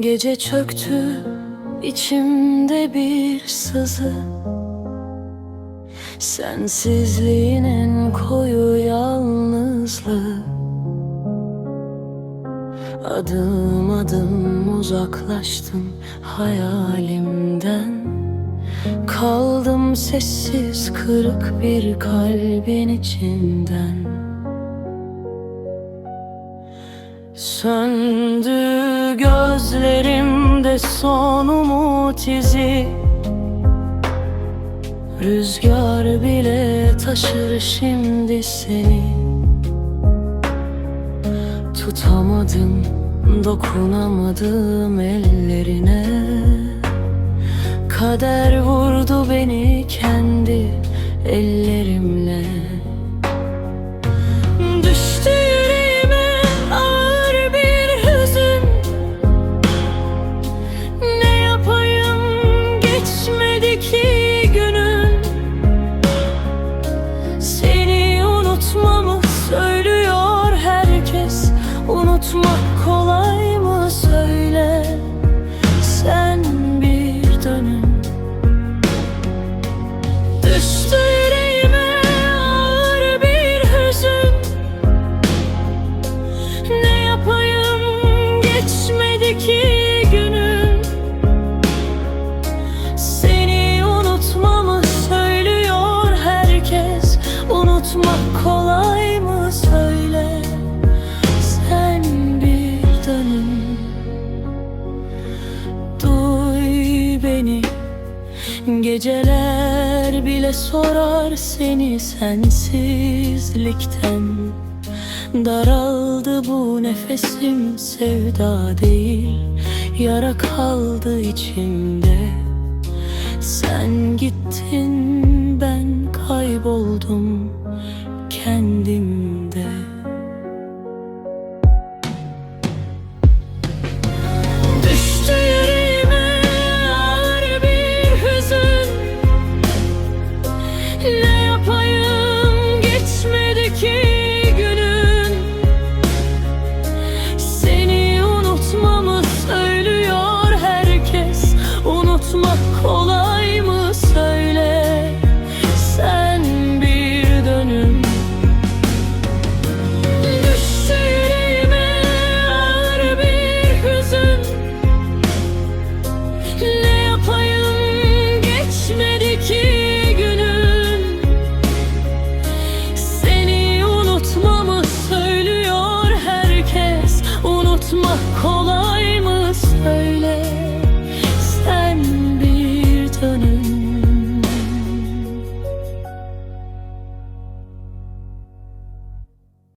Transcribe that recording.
Gece çöktü içimde bir sızı. Sensizliğin en koyu yalnızlığı. Adım adım uzaklaştım hayalimden. Kaldım sessiz kırık bir kalbin içinden. Söndü gözlerimde son umut izi. Rüzgar bile taşır şimdi seni. Tutamadım, dokunamadım ellerine. Kader vurdu beni kendi ellerimle Geceler bile sorar seni sensizlikten. Daraldı bu nefesim sevda değil Yara kaldı içimde. Sen gittin ben kayboldum kendimde Unutmak kolay